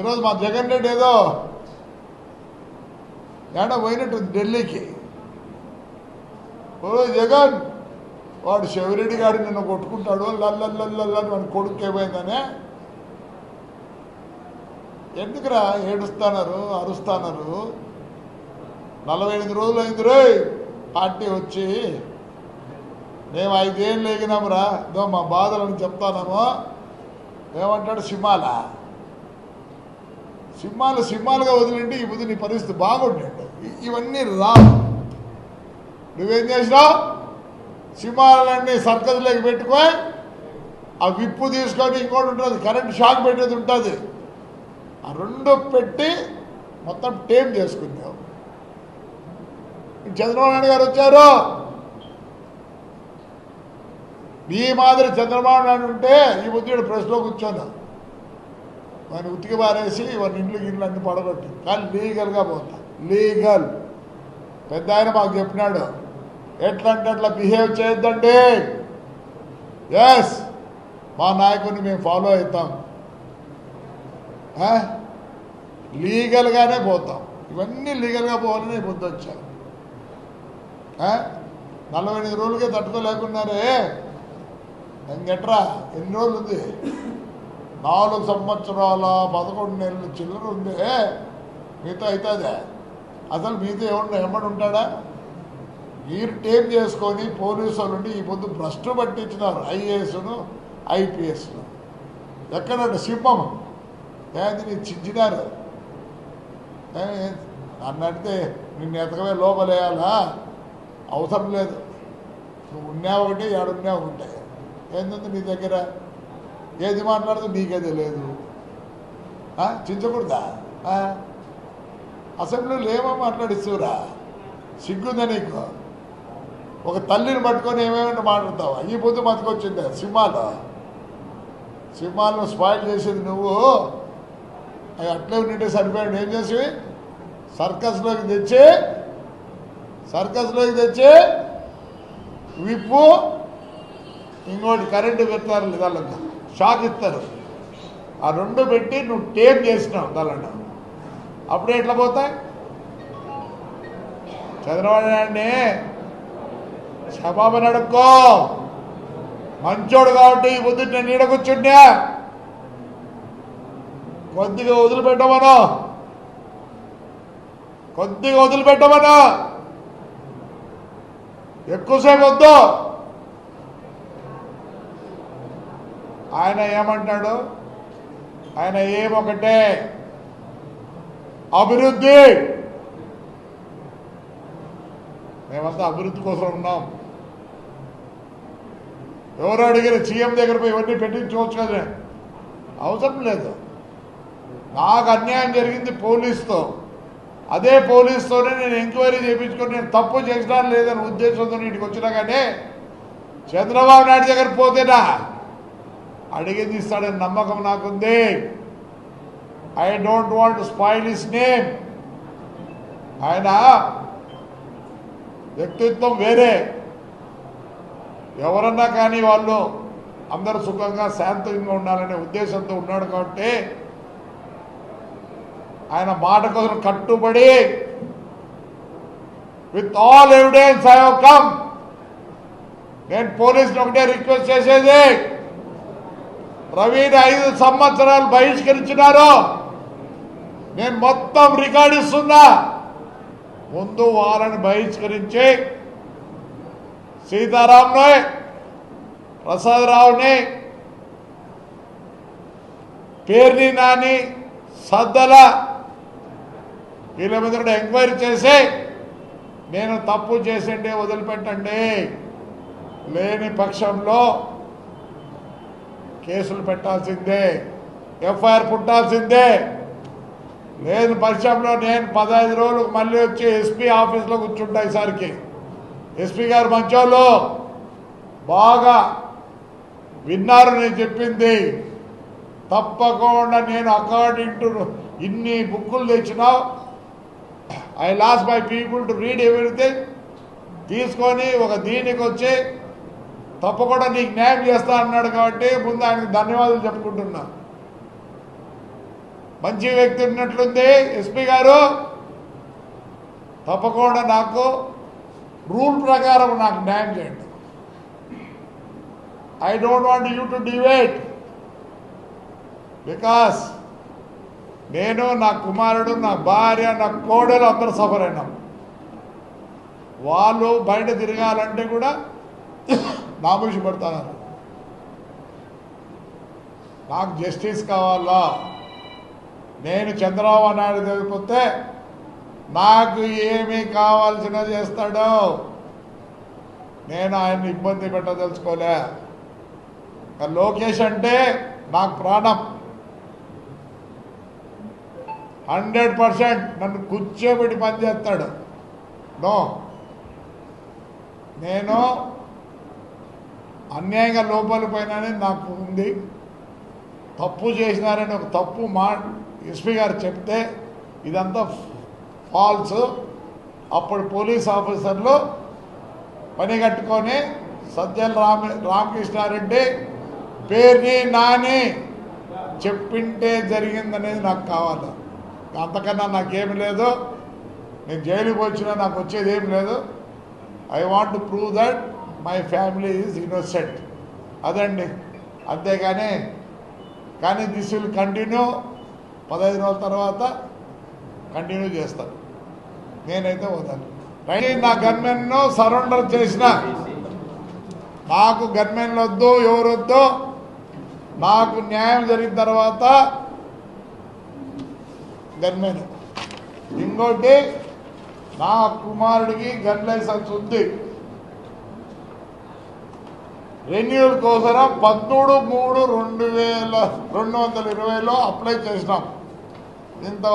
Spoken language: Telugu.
ఈరోజు మా జగన్ రెడ్డి ఏదో ఏడా పోయినట్టు ఢిల్లీకి. ఓ జగన్ వాడు శివరెడ్డి గారు నిన్ను కొట్టుకుంటాడు లల్లల్లల్లని వాడి కొడుకు ఏమైందనే? ఎందుకురా ఏడుస్తున్నారు అరుస్తున్నారు నలభై ఎనిమిది రోజులు అయింది రే పార్టీ వచ్చి. మేము ఐదేళ్ళు ఎగినామురా దో మా బాధలను చెప్తానేమో. ఏమంటాడు సిమాలా సింహాలు సింహాలుగా వదిలింటే ఈ బుద్ధి నీ పరిస్థితి బాగుండండి ఇవన్నీ రా. నువ్వేం చేసినావు సింహాలన్నీ సర్కస్లోకి పెట్టుకో ఆ విప్పు తీసుకొని ఇంకోటి ఉంటుంది కరెంట్ షాక్ పెట్టేది ఉంటుంది. ఆ రెండు పెట్టి మొత్తం టేమ్ చేసుకున్నావు చంద్రబాబు నాయుడు గారు వచ్చారు. నీ మాదిరి చంద్రబాబు నాయుడు ఉంటే ఈ ముద్దుడు ప్రెస్లో కూర్చోను? వాడిని ఉతికి పారేసి వాడిని ఇంట్లో ఇంట్లో అన్ని పడగొట్టి. కానీ లీగల్గా పోతా. లీగల్. పెద్ద ఆయన మాకు చెప్పినాడు ఎట్లా అంటే అట్లా బిహేవ్ చేయొద్దండి. ఎస్ మా నాయకుడిని మేము ఫాలో అవుతాం. లీగల్గానే పోతాం. ఇవన్నీ లీగల్గా పోవాలని బుద్ధి వచ్చాం నలభై ఎనిమిది రోజులకే తట్టుకోలేకున్నారే. ఇంకెట్రా ఎన్ని రోజులు ఉంది నాలుగు సంవత్సరాల పదకొండు నెలలు చిల్లర ఉంది. మీతో అవుతుందే అసలు మీతో ఏమన్నా ఎమ్మడి ఉంటాడా? మీరు టేం చేసుకొని పోలీసు వాళ్ళు ఉండి ఈ పొద్దు భ్రష్టు పట్టించినారు ఐఏఎస్ను ఐపీఎస్ను. ఎక్కడంటే సింహం? ఏంది నీ చించినారు నన్ను అడిగితే నిన్ను ఎతకమే లోపలేయాలా అవసరం లేదు. నువ్వు ఉన్నావు ఒకటి ఏడున్నావు ఒకటే. ఏంటంటే నీ దగ్గర? ఏది మాట్లాడుతూ నీకే తెలియదు చించకూడదా? అసెంబ్లీలో ఏమో మాట్లాడిస్తురా సిగ్గుందా నీకు? ఒక తల్లిని పట్టుకొని ఏమేమి మాట్లాడతావు? ఈ పొద్దు మతికొచ్చింది? సింహాలు? సింహాలను స్పాయిల్ చేసేది నువ్వు? అవి అట్లే ఉండింటే సరిపోయాడు. ఏం చేసి? సర్కస్లోకి తెచ్చి సర్కస్లోకి తెచ్చి విప్పు ఇంకోటి కరెంటు పెట్టారు లేదా షాక్ ఇస్తారు. ఆ రెండు పెట్టి నువ్వు టేప్ చేసినావు దానిలో అప్పుడే ఎట్లా పోతాయి? చంద్రబాబు నాయుడిని క్షమాపణ అడుక్కో. మంచోడు కాబట్టి ఈ పొద్దు నేను నీడకొచ్చుండే కొద్దిగా వదిలిపెట్టమను. కొద్దిగా వదిలిపెట్టమను. ఎక్కువసేపు వద్దు. ఆయన ఏమంటాడు? ఆయన ఏమొకటే? అభివృద్ధి! మేమంతా అభివృద్ధి కోసం ఉన్నాం. ఎవరు అడిగిన సీఎం దగ్గర పోయి ఇవన్నీ పెట్టించుకోవచ్చు కదా అవసరం లేదు. నాకు అన్యాయం జరిగింది పోలీస్తో. అదే పోలీస్తోనే నేను ఎంక్వైరీ చేయించుకొని నేను తప్పు చేసినా లేదని ఉద్దేశంతో ఇంటికి వచ్చినా కానీ చంద్రబాబు నాయుడు దగ్గర పోతేనా? అడిగింది ఇస్తాడని నమ్మకం నాకుంది. I don't want spoil is name ఆయన వ్యక్తిత్వం వేరే. ఎవరన్నా కానీ వాళ్ళు అందరూ సుఖంగా శాంతంగా ఉండాలనే ఉద్దేశంతో ఉన్నాడు కాబట్టి ఆయన మాట కోసం కట్టుబడి with all evidence I come నేను పోలీసులు ఒకటే రిక్వెస్ట్ చేసేది. రవిని ఐదు సంవత్సరాలు బహిష్కరించినారు. నేను మొత్తం రికార్డు ఇస్తున్నా. ముందు వాళ్ళని బహిష్కరించి సీతారాంని ప్రసాదరావుని పేర్ని నాని సద్దల వీళ్ళ మీద కూడా ఎంక్వైరీ చేసి నేను తప్పు చేసిండే వదిలిపెట్టండి. లేని పక్షంలో కేసులు పెట్టాల్సిందే ఎఫ్ఐఆర్ పుట్టాల్సిందే. లేని పరిచయంలో నేను పదహైదు రోజులకు మళ్ళీ వచ్చి ఎస్పీ ఆఫీస్లో కూర్చుంటా ఈసారికి. ఎస్పీ గారు మంచోళ్ళు. బాగా విన్నారు నేను చెప్పింది. తప్పకుండా నేను అకార్డింగ్ టు ఇన్ని బుక్కులు తెచ్చినావు I lost my people to read everything తీసుకొని ఒక దీనికి వచ్చి తప్పకుండా నీకు న్యాయం చేస్తా అన్నాడు కాబట్టి ముందు ఆయనకు ధన్యవాదాలు చెప్పుకుంటున్నా. మంచి వ్యక్తి ఉన్నట్లుంది ఎస్పీ గారు. తప్పకుండా నాకు రూల్ ప్రకారం నాకు న్యాయం చేయండి. I don't want you to deviate because నేను నా కుమారుడు నా భార్య నా కోడలు అందరూ సఫర్ అయినాం. వాళ్ళు బయట తిరగాలంటే కూడా నామూషి పడుతున్నారు నాకు జస్టిస్ కావాలా? నేను చంద్రబాబు నాయుడు చదివిపోతే నాకు ఏమి కావాల్సిన చేస్తాడో? నేను ఆయన్ని ఇబ్బంది పెట్టదలుచుకోలే. లోకేష్ అంటే నాకు ప్రాణం. హండ్రెడ్ పర్సెంట్ నన్ను కూర్చోబెట్టి పనిచేస్తాడు. నో. నేను అన్యాయంగా లోపాలు పైననే నాకు ఉంది. తప్పు చేసినారని ఒక తప్పు మా ఎస్పీ గారు చెప్తే ఇదంతా ఫాల్స్. అప్పుడు పోలీస్ ఆఫీసర్లు పని కట్టుకొని సజ్జల రామ రామకృష్ణారెడ్డి పేరుని నాని చెప్పింటే జరిగిందనేది నాకు కావాలి. అంతకన్నా నాకేమి లేదు. నేను జైలుకి వచ్చినా నాకు వచ్చేది ఏం లేదు. I want to prove that my family is innocent అదండి. అంతేగాని కానీ దిస్ విల్ కంటిన్యూ పదహైదు రోజుల తర్వాత కంటిన్యూ చేస్తాను నేనైతే పోతాను. రైట్ నా గన్మెన్ను సరెండర్ చేసిన. నాకు గన్మెన్లు వద్దు ఎవరు వద్దు. నాకు న్యాయం జరిగిన తర్వాత గన్మెన్ ఇంకోటి నా కుమారుడికి గన్ లైసెన్స్ ఉంది. రెన్యూల్ కోసం పదమూడు మూడు రెండు వేల రెండు వందల ఇరవైలో అప్లై చేసినాం. ఇంతవరకు